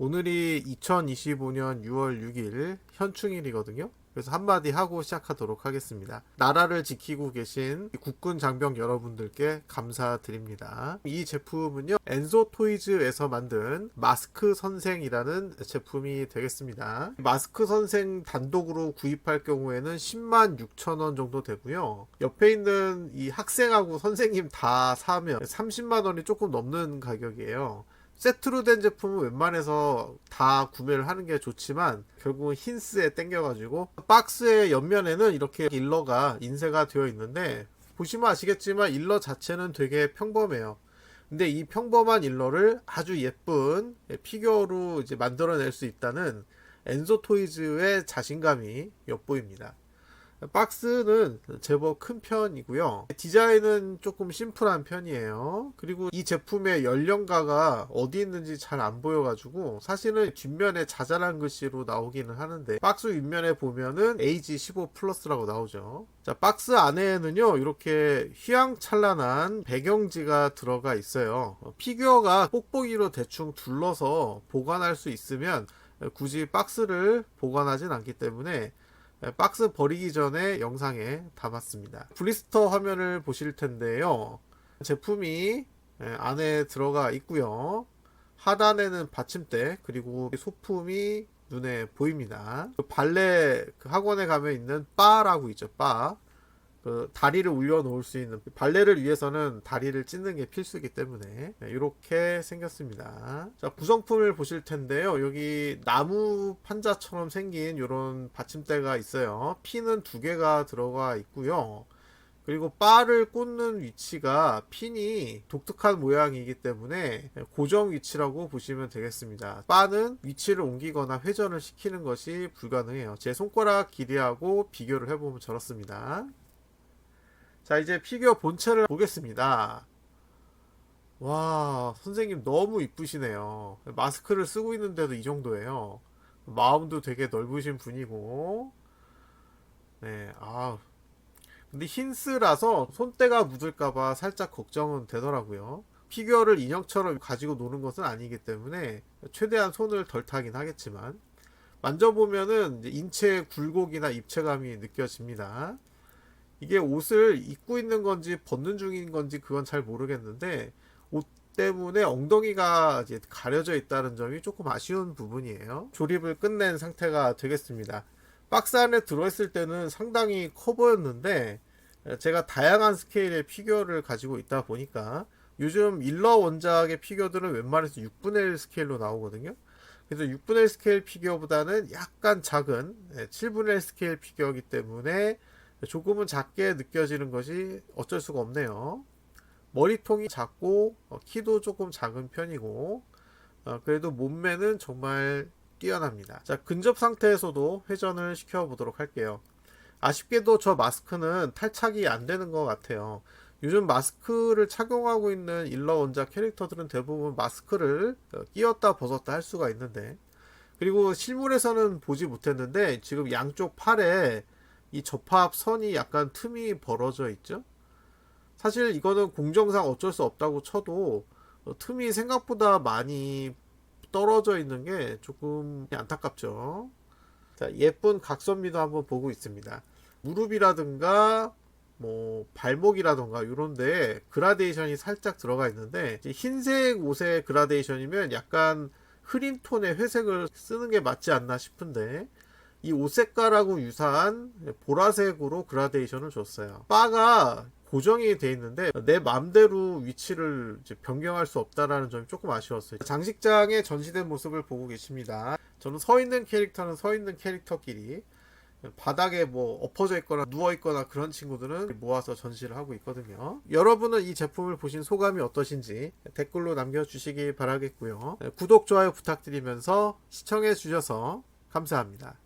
오늘이 2025년 6월 6일 현충일이거든요. 그래서 한마디 하고 시작하도록 하겠습니다. 나라를 지키고 계신 국군 장병 여러분들께 감사드립니다. 이 제품은요, 엔소 토이즈에서 만든 마스크 선생이라는 제품이 되겠습니다. 마스크 선생 단독으로 구입할 경우에는 10만 6천 원 정도 되고요. 옆에 있는 이 학생하고 선생님 다 사면 30만 원이 조금 넘는 가격이에요. 세트로 된 제품은 웬만해서 다 구매를 하는 게 좋지만 결국은 힌스에 땡겨가지고 박스의 옆면에는 이렇게 일러가 인쇄가 되어 있는데 보시면 아시겠지만 일러 자체는 되게 평범해요. 근데 이 평범한 일러를 아주 예쁜 피규어로 이제 만들어낼 수 있다는 엔소 토이즈의 자신감이 엿보입니다. 박스는 제법 큰 편이고요. 디자인은 조금 심플한 편이에요. 그리고 이 제품의 연령가가 어디 있는지 잘 안 보여가지고 사실은 뒷면에 자잘한 글씨로 나오기는 하는데 박스 윗면에 보면은 에이지 15 플러스라고 나오죠. 자, 박스 안에는요, 이렇게 휘황찬란한 배경지가 들어가 있어요. 피규어가 뽁뽁이로 대충 둘러서 보관할 수 있으면 굳이 박스를 보관하진 않기 때문에 박스 버리기 전에 영상에 담았습니다. 블리스터 화면을 보실 텐데요. 제품이 안에 들어가 있고요. 하단에는 받침대 그리고 소품이 눈에 보입니다. 그 발레 그 학원에 가면 있는 바라고 있죠. 바. 그 다리를 올려 놓을 수 있는 발레를 위해서는 다리를 찢는 게 필수이기 때문에 이렇게 생겼습니다. 자 구성품을 보실 텐데요. 여기 나무 판자처럼 생긴 이런 받침대가 있어요. 핀은 두 개가 들어가 있고요. 그리고 바를 꽂는 위치가 핀이 독특한 모양이기 때문에 고정 위치라고 보시면 되겠습니다. 바는 위치를 옮기거나 회전을 시키는 것이 불가능해요. 제 손가락 길이하고 비교를 해보면 저렇습니다. 자, 이제 피규어 본체를 보겠습니다. 와, 선생님 너무 이쁘시네요. 마스크를 쓰고 있는데도 이 정도예요. 마음도 되게 넓으신 분이고. 네, 아. 근데 흰스라서 손때가 묻을까봐 살짝 걱정은 되더라고요. 피규어를 인형처럼 가지고 노는 것은 아니기 때문에 최대한 손을 덜 타긴 하겠지만 만져보면은 인체의 굴곡이나 입체감이 느껴집니다. 이게 옷을 입고 있는 건지 벗는 중인 건지 그건 잘 모르겠는데 옷 때문에 엉덩이가 이제 가려져 있다는 점이 조금 아쉬운 부분이에요. 조립을 끝낸 상태가 되겠습니다. 박스 안에 들어있을 때는 상당히 커 보였는데 제가 다양한 스케일의 피규어를 가지고 있다 보니까 요즘 일러 원작의 피규어들은 웬만해서 6분의 1 스케일로 나오거든요. 그래서 6분의 1 스케일 피규어보다는 약간 작은 7분의 1 스케일 피규어이기 때문에 조금은 작게 느껴지는 것이 어쩔 수가 없네요. 머리통이 작고 어, 키도 조금 작은 편이고 어, 그래도 몸매는 정말 뛰어납니다. 자 근접 상태에서도 회전을 시켜 보도록 할게요. 아쉽게도 저 마스크는 탈착이 안 되는 것 같아요. 요즘 마스크를 착용하고 있는 일러 원작 캐릭터들은 대부분 마스크를 어, 끼웠다 벗었다 할 수가 있는데 그리고 실물에서는 보지 못했는데 지금 양쪽 팔에 이 접합 선이 약간 틈이 벌어져 있죠. 사실 이거는 공정상 어쩔 수 없다고 쳐도 어, 틈이 생각보다 많이 떨어져 있는 게 조금 안타깝죠. 자, 예쁜 각선미도 한번 보고 있습니다. 무릎이라든가 뭐 발목이라던가 이런데 그라데이션이 살짝 들어가 있는데 흰색 옷의 그라데이션이면 약간 흐린 톤의 회색을 쓰는 게 맞지 않나 싶은데 이 옷 색깔하고 유사한 보라색으로 그라데이션을 줬어요. 바가 고정이 돼 있는데 내 맘대로 위치를 변경할 수 없다라는 점이 조금 아쉬웠어요. 장식장에 전시된 모습을 보고 계십니다. 저는 서 있는 캐릭터는 서 있는 캐릭터끼리 바닥에 뭐 엎어져 있거나 누워 있거나 그런 친구들은 모아서 전시를 하고 있거든요. 여러분은 이 제품을 보신 소감이 어떠신지 댓글로 남겨주시기 바라겠고요. 구독, 좋아요 부탁드리면서 시청해 주셔서 감사합니다.